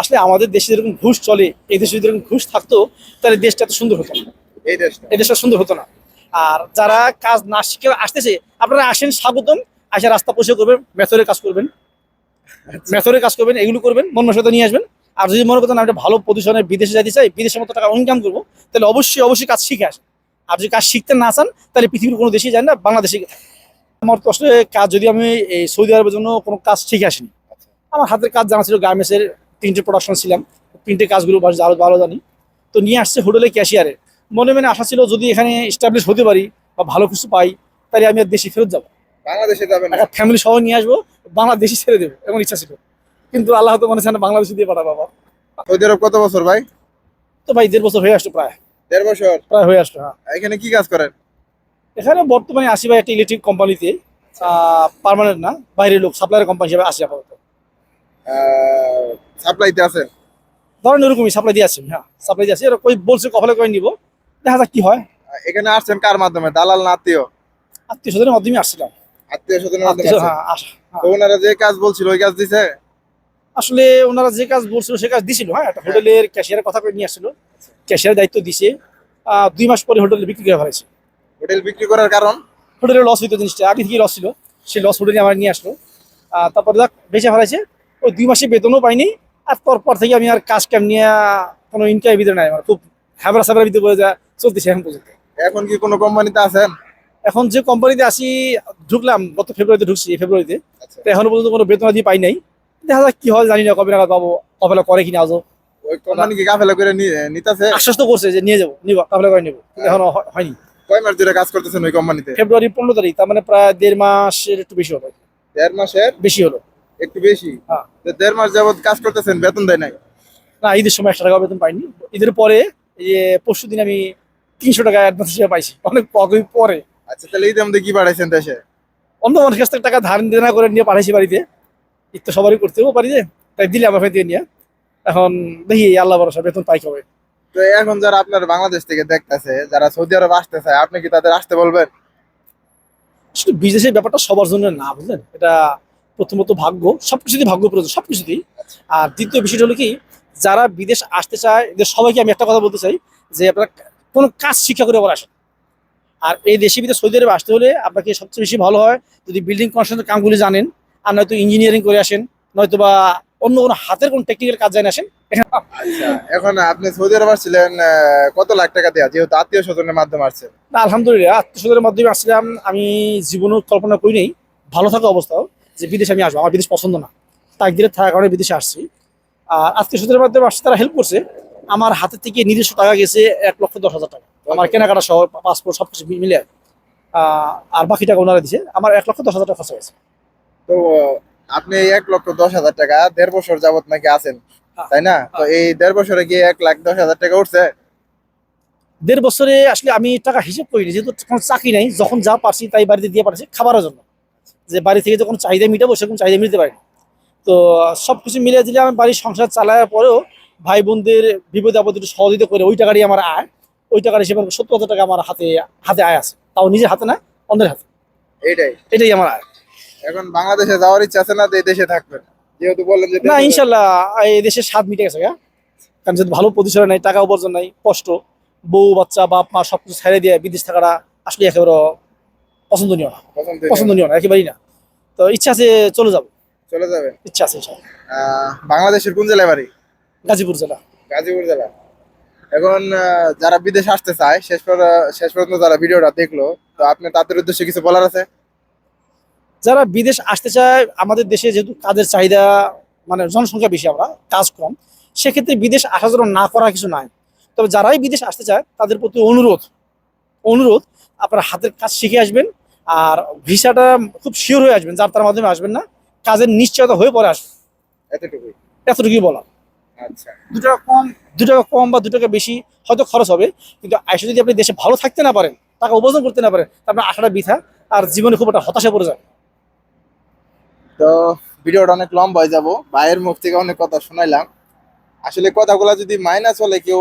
আসলে আমাদের দেশে যেরকম ঘুষ চলে এই দেশে যদি এরকম ঘুষ থাকতো তাহলে দেশটা এত সুন্দর হতো না। এই দেশটা। এই দেশটা সুন্দর হতো না। আর যারা কাজ না শিখে আসতেছে আপনারা আসেন স্বাগতম আসে রাস্তা পরিষ্কার করবেন মেথরের কাজ করবেন। মেথরের কাজ করবেন এগুলো করবেন মন মানসিকতা নিয়ে আসবেন। আর যদি মনে করতেন আমি একটা ভালো পজিশনে বিদেশে যাইতে চাই বিদেশের মতো টাকা ইনকাম করব তাহলে অবশ্যই অবশ্যই কাজ শিখে আসেন। আর যদি কাজ শিখতে না চান তাহলে পৃথিবীর কোনো দেশেই যান না বাংলাদেশে আমার তো আসলে কাজ যদি আমি এই সৌদি আরবের জন্য কোনো কাজ শিখে আসিনি আমার হাতের কাজ জানা ছিল গার্মেন্টসের প্রিন্টের প্রোডাকশন ছিলাম প্রিন্টের কাজগুলো আরও ভালো জানি। তো নিয়ে আসছে হোটেলে ক্যাশিয়ারে মনে মনে আশা ছিল যদি এখানে স্টাবলিশ হতে পারি বা ভালো কিছু পাই তাহলে আমি আর দেশে ফেরত যাব। বাংলাদেশে যাবেন না? একটা ফ্যামিলি সহ নিয়ে আসব বাংলাদেশি ছেড়ে দেবো এমন ইচ্ছা ছিল। কিন্তু আল্লাহ তো মনে না বাংলাদেশে দিয়ে পাঠাবো বাবা সৌদি আরব কত বছর ভাই? তো ভাই দেড় বছর হয়ে আসলো প্রায়। দেড় বছর? প্রায় হয়ে আসলো হ্যাঁ। এখানে কি কাজ করেন? এখানে বর্তমানে আসি ভাই একটা ইলেকট্রিক কোম্পানিতে পার্মানেন্ট না বাইরের লোক সাপ্লায়ার কোম্পানি হিসেবে আসি আপাতত। সাপ্লাইতে আছেন ধরেন এরকমই সাপ্লাই দিয়ে আসছি হ্যাঁ সাপ্লাই দিয়ে আসছি। এরা কই বলছে কপালে করে নিব দেখা যাক কি হয়। এখানে আসছেন কার মাধ্যমে? দালাল না আত্মীয়? আত্মীয় স্বজনের মাধ্যমে আসছিলাম। আত্মীয় স্বজনের মাধ্যমে। হ্যাঁ হ্যাঁ। তো ওনারা যে কাজ বলছিল ওই কাজ দিছে? আসলে ওনারা যে কাজ বলছিল সে কাজ দিছিল হ্যাঁ একটা হোটেলের ক্যাশিয়ারের কথা করে নিয়ে আসছিল। ক্যাশিয়ার দায়িত্ব দিছে দুই মাস পরে হোটেলে বিক্রি করে ফেলেছে। হোটেল বিক্রি করার কারণ? হোটেলের লস হইতো জিনিসটা আগে থেকেই লস ছিল সেই লস হোটেলে আমার নিয়ে আসলো। তারপরে যাক বেঁচে ফেলাইছে ওই দুই মাসে বেতনও পাইনি। আর পরপর থেকে আমি আর কাজ কাম নিয়ে কোনো ইনকামের ভিতরে নাই আমার। খুব হ্যাবরা স্যাবরার ভিতরে বলে যা চলতেছে এখন পর্যন্ত। এখন কি কোনো কোম্পানিতে আছেন? এখন যে কোম্পানিতে আসি ঢুকলাম গত ফেব্রুয়ারিতে ঢুকছি ফেব্রুয়ারিতে আচ্ছা। তো এখনও পর্যন্ত কোনো বেতন দিয়ে পাই নাই। দেখা যাক কি হয় জানি না কবে নাগাদ পাবো কবেলা করে কিনা আজও। ওই কোম্পানি কি কাফেলা করে নি- নিতেছে? আশ্বাস তো করছে যে নিয়ে যাব নিবো কাবলা করে নেব। এখনও হয়নি। কয় মাস ধরে কাজ করতেছেন ওই কোম্পানিতে ফেব্রুয়ারি পনেরো তারিখ তার মানে প্রায় দেড় মাসের একটু বেশি হলো দেড় মাসের? বেশি হলো। একটু বেশি? হ্যাঁ। দেড় মাস যাবত কাজ করতেছেন বেতন দেয় নাই? না ঈদের সময় একশো টাকা বেতন পাইনি। ঈদের পরে এই যে পরশু দিন আমি তিনশো টাকা অ্যাডভান্স হিসেবে পাইছি। অনেক পরে পরে। আচ্ছা তাহলে ঈদের মধ্যে কি বাড়াইছেন দেশে? অন্য মানুষের কাছ থেকে টাকা ধার দেনা করে নিয়ে পাঠাইছি বাড়িতে। ঈদ তো সবারই করতেও পারি যে তাই দিলে আমার দিয়ে নিয়ে। এখন দেখি আল্লাহ ভরসা বেতন পাই কবে। তো এখন যারা আপনার বাংলাদেশ থেকে দেখতেছে যারা সৌদি আরব আসতে চায় আপনি কি তাদের আসতে বলবেন? আসলে বিজনেসের ব্যাপারটা সবার জন্য না বুঝলেন? এটা প্রথমত ভাগ্য সবকিছুতেই ভাগ্য প্রয়োজন সবকিছুতেই। আর দ্বিতীয় বিষয়টা হলো কি যারা বিদেশ আসতে চায় এদের সবাইকে আমি একটা কথা বলতে চাই যে আপনারা কোনো কাজ শিক্ষা করে আবার আসেন। আর এই দেশে বিদেশ সৌদি আরবে আসতে হলে আপনাকে সবচেয়ে বেশি ভালো হয় যদি বিল্ডিং কনস্ট্রাকশনের কামগুলি জানেন আর নয়তো ইঞ্জিনিয়ারিং করে আসেন নয়তো বা অন্য কোনো হাতের কোনো টেকনিক্যাল কাজ জানেন আসেন। আচ্ছা এখন আপনি সৌদি আরব আসছিলেন কত লাখ টাকা দেওয়া যেহেতু আত্মীয় স্বজনের মাধ্যমে আসছেন না, আলহামদুলিল্লাহ আত্মীয়স্বজনের মাধ্যমে আসছিলাম আমি জীবনও কল্পনা করি নেই ভালো থাকা অবস্থাও। যে বিদেশে আমি আসব আমার বিদেশ পছন্দ না। তাই দিলে থাকার কারণে বিদেশে আসছি। আর আজকে সুদের মাধ্যমে আসছে তারা হেল্প করছে। আমার হাতে থেকে নিজস্ব টাকা গেছে এক লক্ষ দশ হাজার টাকা। আমার কেনাকাটা সহ পাসপোর্ট সব কিছু মিলে আর বাকি টাকা ওনারা দিছে। আমার এক লক্ষ দশ হাজার টাকা খরচা হয়েছে। তো আপনি এক লক্ষ দশ হাজার টাকা দেড় বছর যাবত নাকি আছেন হ্যাঁ। তাই না? তো এই দেড় বছরে গিয়ে এক লাখ দশ হাজার টাকা উঠছে। দেড় বছরে আসলে আমি টাকা হিসেব করিনি যেহেতু কোনো চাকরি নাই যখন যা পারছি তাই বাড়িতে দিয়ে পাঠাচ্ছি খাবারের জন্য। যে বাড়ি থেকে যখন চাহিদা মিটাবো সেরকম চাহিদা মিলতে পারে তো সব কিছু মিলিয়ে দিলে আমি বাড়ির সংসার চালার পরেও ভাই বোনদের বিপদে আপদে একটু সহযোগিতা করে ওই টাকারই আমার আয় ওই টাকার হিসেবে সত্তর হাজার টাকা আমার হাতে হাতে আয় আছে। তাও নিজের হাতে না অন্যের হাতে। এটাই এটাই আমার আয়। এখন বাংলাদেশে যাওয়ার ইচ্ছা আছে না এই দেশে থাকবেন যেহেতু বললেন যে না ইনশাল্লাহ এই দেশের স্বাদ মিটে গেছে গা কারণ যদি ভালো পজিশনে নাই টাকা উপার্জন নাই কষ্ট। বউ বাচ্চা বাপ মা সব কিছু ছেড়ে দিয়ে বিদেশ থাকাটা আসলে একেবারে পছন্দনীয় না। পছন্দনীয়। না একেবারেই না। তো ইচ্ছা আছে চলে যাব। চলে যাবেন ইচ্ছা আছে বাংলাদেশের কোন জেলায় বাড়ি? গাজীপুর জেলা। গাজীপুর জেলা। এখন যারা বিদেশ আসতে চায় শেষ পর- শেষ পর্যন্ত যারা ভিডিওটা দেখল তো আপনি তাদের উদ্দেশ্যে কিছু বলার আছে? যারা বিদেশ আসতে চায় আমাদের দেশে যেহেতু কাজের চাহিদা মানে জনসংখ্যা বেশি আমরা কাজ কম সেক্ষেত্রে বিদেশ আসা জন্য না করা কিছু নাই। তবে যারাই বিদেশ আসতে চায় তাদের প্রতি অনুরোধ অনুরোধ আপনার হাতের কাজ শিখে আসবেন আর ভিসাটা খুব শিওর হয়ে আসবেন যার তার মাধ্যমে আসবেন না। কাজের নিশ্চয়তা হয়ে পরে আসবেন। এতটুকুই? এতটুকুই বলা আচ্ছা। দু টাকা কম দু টাকা কম বা দু টাকা বেশি হয়তো খরচ হবে কিন্তু আইসে যদি আপনি দেশে ভালো থাকতে না পারেন টাকা উপার্জন করতে না পারেন আপনার আশাটা বৃথা আর জীবনে খুব একটা হতাশা পড়ে যায় তো ভিডিওটা অনেক লম্বা হয়ে যাব। ভাইয়ের মুখ থেকে অনেক কথা শোনাইলাম। আসলে কথাগুলো যদি মাইনাস হলে কেউ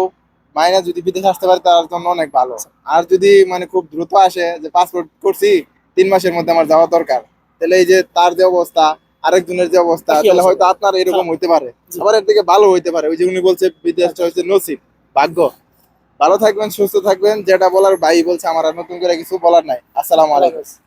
মাইনাস যদি বিদেশে আসতে পারে তার জন্য অনেক ভালো। আর যদি মানে খুব দ্রুত আসে যে পাসপোর্ট করছি তিন মাসের মধ্যে আমার যাওয়া দরকার। তাহলে এই যে তার যে অবস্থা আরেকজনের যে অবস্থা তাহলে হয়তো আপনার এরকম হ্যাঁ। হইতে পারে। সবার আবার এর থেকে ভালো হইতে পারে। ওই যে উনি বলছে বিদেশটা হচ্ছে নসিব ভাগ্য। ভালো থাকবেন সুস্থ থাকবেন যেটা বলার ভাই বলছে আমার আর নতুন করে কিছু বলার নাই। আসসালামু আলাইকুম।